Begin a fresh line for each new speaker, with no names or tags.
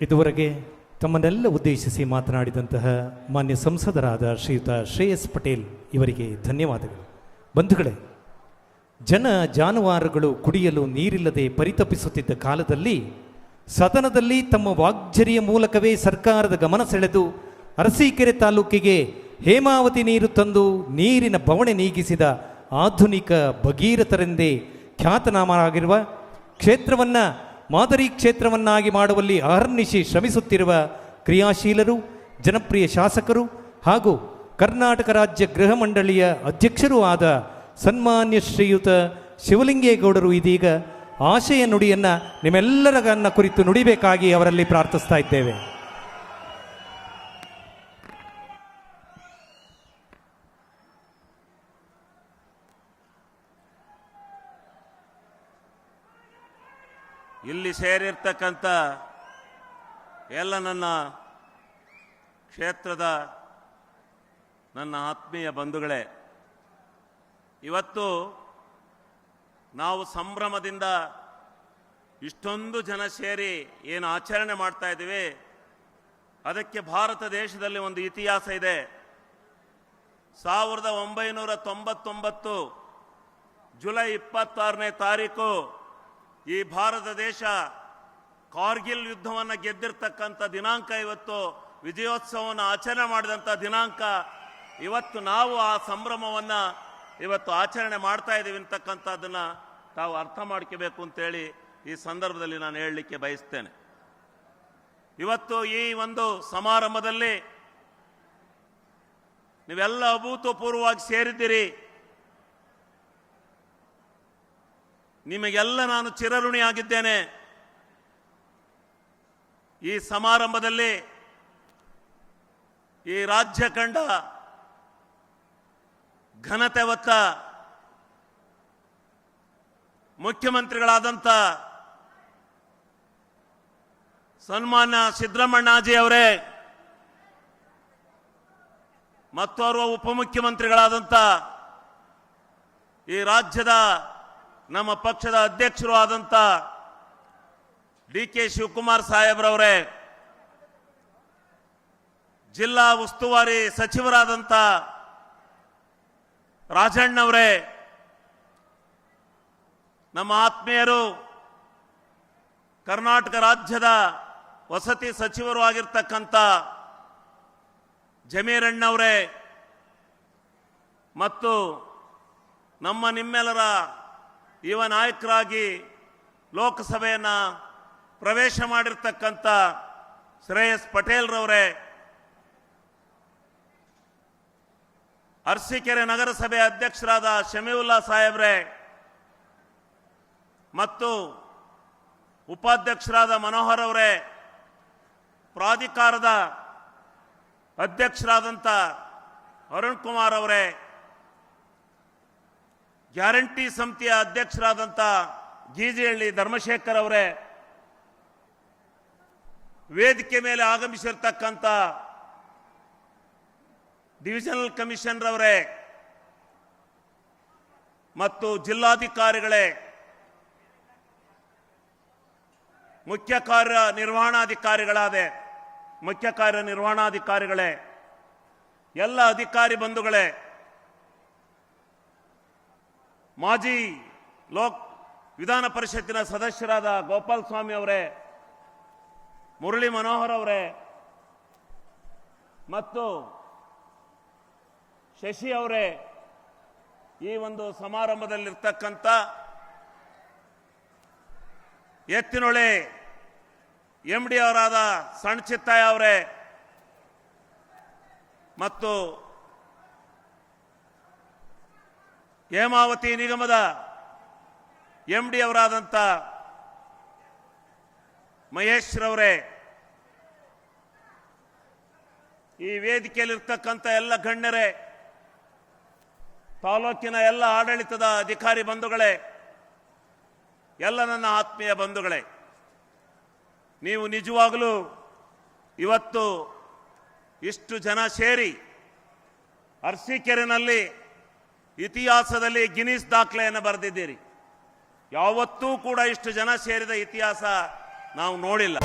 ಇದುವರೆಗೆ ತಮ್ಮನ್ನೆಲ್ಲ ಉದ್ದೇಶಿಸಿ ಮಾತನಾಡಿದಂತಹ ಮಾನ್ಯ ಸಂಸದರಾದ ಶ್ರೀಯುತ ಶ್ರೇಯಸ್ ಪಟೇಲ್ ಇವರಿಗೆ ಧನ್ಯವಾದಗಳು. ಬಂಧುಗಳೇ, ಜನ ಜಾನುವಾರುಗಳು ಕುಡಿಯಲು ನೀರಿಲ್ಲದೆ ಪರಿತಪಿಸುತ್ತಿದ್ದ ಕಾಲದಲ್ಲಿ ಸದನದಲ್ಲಿ ತಮ್ಮ ವಾಗ್ಜರಿಯ ಮೂಲಕವೇ ಸರ್ಕಾರದ ಗಮನ ಸೆಳೆದು ಅರಸೀಕೆರೆ ತಾಲೂಕಿಗೆ ಹೇಮಾವತಿ ನೀರು ತಂದು ನೀರಿನ ಬವಣೆ ನೀಗಿಸಿದ ಆಧುನಿಕ ಭಗೀರಥರೆಂದೇ ಖ್ಯಾತನಾಮರಾಗಿರುವ ಕ್ಷೇತ್ರವನ್ನ ಮಾದರಿ ಕ್ಷೇತ್ರವನ್ನಾಗಿ ಮಾಡುವಲ್ಲಿ ಅಹರ್ನಿಶಿ ಶ್ರಮಿಸುತ್ತಿರುವ ಕ್ರಿಯಾಶೀಲರು, ಜನಪ್ರಿಯ ಶಾಸಕರು ಹಾಗೂ ಕರ್ನಾಟಕ ರಾಜ್ಯ ಗೃಹ ಮಂಡಳಿಯ ಅಧ್ಯಕ್ಷರೂ ಆದ ಸನ್ಮಾನ್ಯ ಶ್ರೀಯುತ ಶಿವಲಿಂಗೇಗೌಡರು ಇದೀಗ ಆಶಯ ನುಡಿಯನ್ನು ನಿಮ್ಮೆಲ್ಲರನ್ನ ಕುರಿತು ನುಡಿಬೇಕಾಗಿ ಅವರಲ್ಲಿ ಪ್ರಾರ್ಥಿಸ್ತಾ ಇದ್ದೇವೆ.
ಇಲ್ಲಿ ಸೇರಿರ್ತಕ್ಕಂಥ ಎಲ್ಲ ನನ್ನ ಕ್ಷೇತ್ರದ ನನ್ನ ಆತ್ಮೀಯ ಬಂಧುಗಳೇ, ಇವತ್ತು ನಾವು ಸಂಭ್ರಮದಿಂದ ಇಷ್ಟೊಂದು ಜನ ಸೇರಿ ಏನು ಆಚರಣೆ ಮಾಡ್ತಾ ಇದ್ದೀವಿ. ಅದಕ್ಕೆ ಭಾರತ ದೇಶದಲ್ಲಿ ಒಂದು ಇತಿಹಾಸ ಇದೆ. ಸಾವಿರದ ಒಂಬೈನೂರ ತೊಂಬತ್ತೊಂಬತ್ತು ಜುಲೈ ಇಪ್ಪತ್ತಾರನೇ ತಾರೀಕು ಈ ಭಾರತ ದೇಶ ಕಾರ್ಗಿಲ್ ಯುದ್ಧವನ್ನು ಗೆದ್ದಿರ್ತಕ್ಕಂಥ ದಿನಾಂಕ ಇವತ್ತು, ವಿಜಯೋತ್ಸವವನ್ನು ಆಚರಣೆ ಮಾಡಿದಂಥ ದಿನಾಂಕ. ಇವತ್ತು ನಾವು ಆ ಸಂಭ್ರಮವನ್ನು ಇವತ್ತು ಆಚರಣೆ ಮಾಡ್ತಾ ಇದ್ದೀವಿ ಅಂತಕ್ಕಂಥದ್ದನ್ನು ತಾವು ಅರ್ಥ ಮಾಡ್ಕೋಬೇಕು ಅಂತೇಳಿ ಈ ಸಂದರ್ಭದಲ್ಲಿ ನಾನು ಹೇಳಲಿಕ್ಕೆ ಬಯಸ್ತೇನೆ. ಇವತ್ತು ಈ ಒಂದು ಸಮಾರಂಭದಲ್ಲಿ ನೀವೆಲ್ಲ ಅಭೂತಪೂರ್ವವಾಗಿ ಸೇರಿದ್ದೀರಿ. ನಿಮಗೆಲ್ಲ ನಾನು ಚಿರಋಣಿಯಾಗಿದ್ದೇನೆ. ಈ ಸಮಾರಂಭದಲ್ಲಿ ಈ ರಾಜ್ಯ ಕಂಡ ಘನತೆ ಹೊತ್ತ ಮುಖ್ಯಮಂತ್ರಿಗಳಾದಂಥ ಸನ್ಮಾನ್ಯ ಸಿದ್ದರಾಮಣ್ಣಾಜಿ ಅವರೇ ಮತ್ತೋರ್ವ ಉಪಮುಖ್ಯಮಂತ್ರಿಗಳಾದಂಥ ಈ ರಾಜ್ಯದ ನಮ್ಮ ಪಕ್ಷದ ಅಧ್ಯಕ್ಷರು ಆದಂಥ ಡಿ ಕೆ ಶಿವಕುಮಾರ್ ಸಾಹೇಬ್ರವರೇ, ಜಿಲ್ಲಾ ಉಸ್ತುವಾರಿ ಸಚಿವರಾದಂಥ ರಾಜಣ್ಣವರೇ, ನಮ್ಮ ಆತ್ಮೀಯರು, ಕರ್ನಾಟಕ ರಾಜ್ಯದ ವಸತಿ ಸಚಿವರು ಆಗಿರ್ತಕ್ಕಂಥ ಜಮೀರಣ್ಣವರೇ ಮತ್ತು ನಮ್ಮ ನಿಮ್ಮೆಲ್ಲರ ಯುವ ನಾಯಕರಾಗಿ ಲೋಕಸಭೆಯನ್ನು ಪ್ರವೇಶ ಮಾಡಿರ್ತಕ್ಕಂಥ ಶ್ರೇಯಸ್ ಪಟೇಲ್ರವರೇ, ಅರಸೀಕೆರೆ ನಗರಸಭೆ ಅಧ್ಯಕ್ಷರಾದ ಶಮೀವುಲ್ಲಾ ಸಾಹೇಬ್ರೆ ಮತ್ತು ಉಪಾಧ್ಯಕ್ಷರಾದ ಮನೋಹರ್ ಅವರೇ, ಪ್ರಾಧಿಕಾರದ ಅಧ್ಯಕ್ಷರಾದಂಥ ಅರುಣ್ ಕುಮಾರ್ ಅವರೇ ಗ್ಯಾರಂಟಿ ಸಮಿತಿಯ ಅಧ್ಯಕ್ಷರಾದಂಥ ಗೀಜಿಹಳ್ಳಿ ಧರ್ಮಶೇಖರ್ ಅವರೇ, ವೇದಿಕೆ ಮೇಲೆ ಆಗಮಿಸಿರ್ತಕ್ಕಂಥ ಡಿವಿಷನಲ್ ಕಮಿಷನರ್ ಅವರೇ ಮತ್ತು ಜಿಲ್ಲಾಧಿಕಾರಿಗಳೇ, ಮುಖ್ಯ ಕಾರ್ಯ ನಿರ್ವಹಣಾಧಿಕಾರಿಗಳಾದ, ಮುಖ್ಯ ಕಾರ್ಯ ನಿರ್ವಹಣಾಧಿಕಾರಿಗಳೇ, ಎಲ್ಲ ಅಧಿಕಾರಿ ಬಂಧುಗಳೇ ಮಾಜಿ ಲೋಕ್ ವಿಧಾನ ಪರಿಷತ್ತಿನ ಸದಸ್ಯರಾದ ಗೋಪಾಲ್ ಸ್ವಾಮಿ ಅವರೇ, ಮುರಳಿ ಮನೋಹರ್ ಅವರೇ, ಮತ್ತು ಶಶಿ ಅವರೇ, ಈ ಒಂದು ಸಮಾರಂಭದಲ್ಲಿರ್ತಕ್ಕಂಥ ಎತ್ತಿನೊಳೆ ಎಂ ಡಿ ಅವರಾದ ಸಣ್ಣ ಚಿತ್ತಾಯ ಅವರೇ, ಮತ್ತು ಹೇಮಾವತಿ ನಿಗಮದ ಎಂ ಡಿ ಅವರಾದಂಥ ಮಹೇಶ್ರವರೇ ಈ ವೇದಿಕೆಯಲ್ಲಿರ್ತಕ್ಕಂಥ ಎಲ್ಲ ಗಣ್ಯರೇ, ತಾಲೂಕಿನ ಎಲ್ಲ ಆಡಳಿತದ ಅಧಿಕಾರಿ ಬಂಧುಗಳೇ, ಎಲ್ಲ ನನ್ನ ಆತ್ಮೀಯ ಬಂಧುಗಳೇ, ನೀವು ನಿಜವಾಗಲೂ ಇವತ್ತು ಇಷ್ಟು ಜನ ಸೇರಿ ಅರಸೀಕೆರೆನಲ್ಲಿ ಇತಿಹಾಸದಲ್ಲಿ ಗಿನೀಸ್ ದಾಖಲೆಯನ್ನು ಬರೆದಿದ್ದೀರಿ. ಯಾವತ್ತೂ ಕೂಡ ಇಷ್ಟು ಜನ ಸೇರಿದ ಇತಿಹಾಸ ನಾವು ನೋಡಿಲ್ಲ.